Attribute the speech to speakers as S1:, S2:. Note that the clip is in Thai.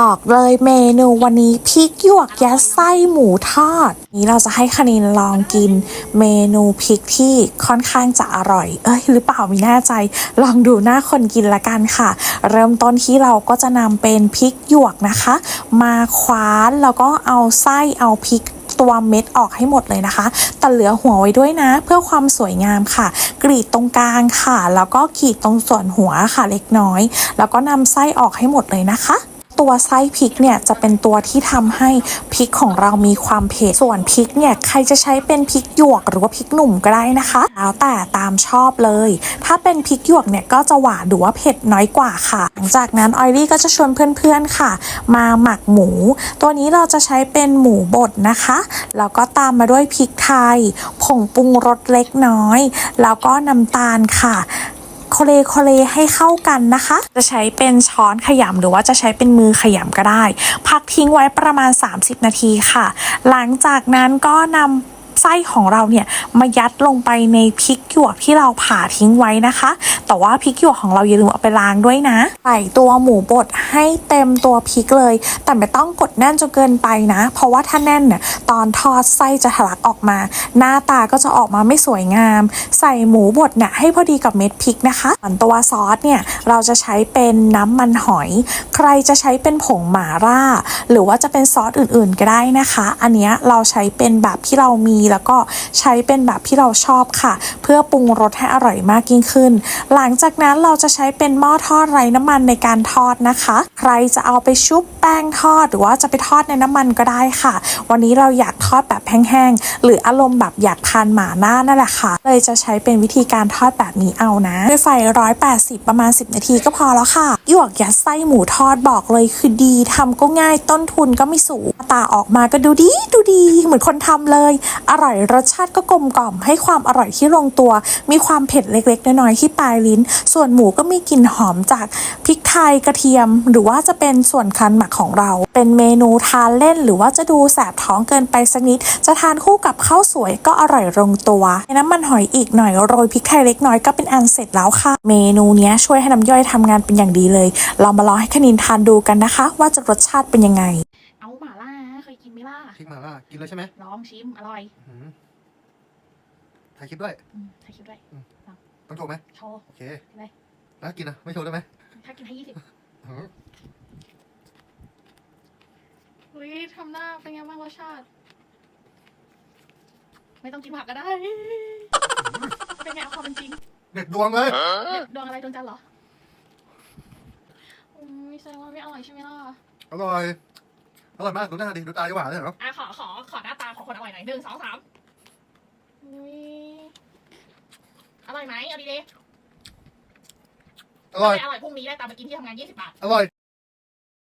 S1: ออกเลยเมนูวันนี้พริกหยวกยัดไส้หมูทอด นี้เราจะให้คณินลองกินเมนูพริกที่ค่อนข้างจะอร่อย เอ้ยหรือเปล่าไม่แน่ใจ ลองดูหน้าคนกินละกันค่ะ เริ่มต้นที่เราก็จะนำเป็นพริกหยวกนะคะ มาคว้านแล้วก็เอาไส้เอาพริกตัวเม็ดออกให้หมดเลยนะคะ แต่เหลือหัวไว้ด้วยนะ เพื่อความสวยงามค่ะ กรีดตรงกลางค่ะ แล้วก็ขีดตรงส่วนหัวค่ะเล็กน้อย แล้วก็นำไส้ออกให้หมดเลยนะคะ ตัวไส้พริกเนี่ยจะเป็นตัวที่ทำให้พริกของเรามีความเผ็ดส่วนพริกเนี่ยใครจะใช้เป็นพริกหยวกหรือว่าพริกหนุ่มก็ได้นะคะ แล้วแต่ตามชอบเลย ถ้าเป็นพริกหยวกเนี่ยก็จะหวานหรือว่าเผ็ดน้อยกว่าค่ะ หลังจากนั้นออยลี่ก็จะชวนเพื่อนๆค่ะ มาหมักหมู ตัวนี้เราจะใช้เป็นหมูบดนะคะแล้วก็ตามมาด้วยพริกไทยผงปรุงรสเล็กน้อย แล้วก็น้ำตาลค่ะ โคเลโคเลให้เข้ากันนะคะ จะใช้เป็นช้อนขยำหรือว่าจะใช้เป็นมือขยำก็ได้ พักทิ้งไว้ประมาณ 30 นาทีค่ะ หลังจากนั้นก็นำ ไส้ของเราเนี่ยมายัดลงไปในพริกหยวกที่เราผ่าทิ้งไว้นะคะ แต่ว่าพริกหยวกของเราอย่าลืมเอาไปล้างด้วยนะใส่ตัวหมูบดให้เต็มตัวพริกเลย แต่ไม่ต้องกดแน่นจนเกินไปนะ เพราะว่าถ้าแน่นเนี่ยตอนทอดไส้จะทะลักออกมา หน้าตาก็จะออกมาไม่สวยงาม ใส่หมูบดเนี่ยให้พอดีกับเม็ดพริกนะคะส่วนตัวซอสเนี่ยเราจะใช้เป็นน้ำมันหอย ใครจะใช้เป็นผงหมาล่า หรือว่าจะเป็นซอสอื่นๆก็ได้นะคะ อันนี้เราใช้เป็นแบบที่เรามีแล้วก็ใช้เป็นแบบที่เราชอบค่ะ เพื่อปรุงรสให้อร่อยมากยิ่งขึ้น หลังจากนั้นเราจะใช้เป็นหม้อทอดไร้น้ำมันในการทอดนะคะ ใครจะเอาไปชุบแป้งทอด หรือว่าจะไปทอดในน้ำมันก็ได้ค่ะ วันนี้เราอยากทอดแบบแห้งๆหรืออารมณ์แบบอยากทานหมาล่านั่นแหละค่ะ เลยจะใช้เป็นวิธีการทอดแบบนี้เอานะด้วยไฟ 180 ประมาณ 10 นาทีก็พอแล้วค่ะหยวกยัดไส้หมูทอดบอกเลยคือดีทำก็ง่ายต้นทุนก็ไม่สูงตาออกมาก็ดูดีดูดีเหมือนคนทำเลย ออร่อยรสชาติก็กลมกล่อม ให้ความอร่อยที่ลงตัว มีความเผ็ดเล็ก ๆ น้อยๆที่ปลายลิ้น ส่วนหมูก็มีกลิ่นหอมจากพริกไทยกระเทียม หรือว่าจะเป็นส่วนคันหมักของเรา เป็นเมนูทานเล่น หรือว่าจะดูแสบท้องเกินไปสักนิด จะทานคู่กับข้าวสวยก็อร่อยลงตัวในน้ำมันหอยอีกหน่อยโรยพริกไทยเล็กน้อยก็เป็นอันเสร็จแล้วค่ะ เมนูนี้ช่วยให้น้ำย่อยทำงานเป็นอย่างดีเลยเรามาลองให้คณินทานดูกันนะคะ ว่าจะรสชาติเป็นยังไง
S2: เคยกินไหมล่ะ
S3: พริกมาล่ากินเลยใช่ไหม
S2: ลองชิมอร่อย
S3: อื้อหือถ่ายคลิปด้วย
S2: อืมถ่ายคลิปด้วย
S3: ต้องโชว์ไหม
S2: โชว์
S3: โอเค
S2: เลย
S3: แล้วกินนะไม่โชว์ได้ไหม
S2: ถ้ากินให้ยี่สิบ
S3: อื้อหือ
S2: อุ้ยทำหน้าเป็นไงบ้างรสชาติ ไม่ต้องกินผักก็ได้ เป็นไงเอาความเป็นจริง
S3: เด็ดดวงเลย
S2: เด็ดดวงอะไรดวงจันทร์เหรออุ้ยแสดงว่าไม่อร่อยใช่ไหมล่ะ
S3: อร่อย อร่อยมากดูหน้าดิดูตาดีหวานเลยเหรอ
S2: อะขอขอขอหน้าตาของคนอร่อยหน่อยหนึ่งสองสามอุ้ยอร่อยไหมเอาดีๆ
S3: อร่อย
S2: ไม่อร่อยพรุ่งนี้ได้ตามไปกินที่ทำงานยี่สิบบาท
S3: อร่อย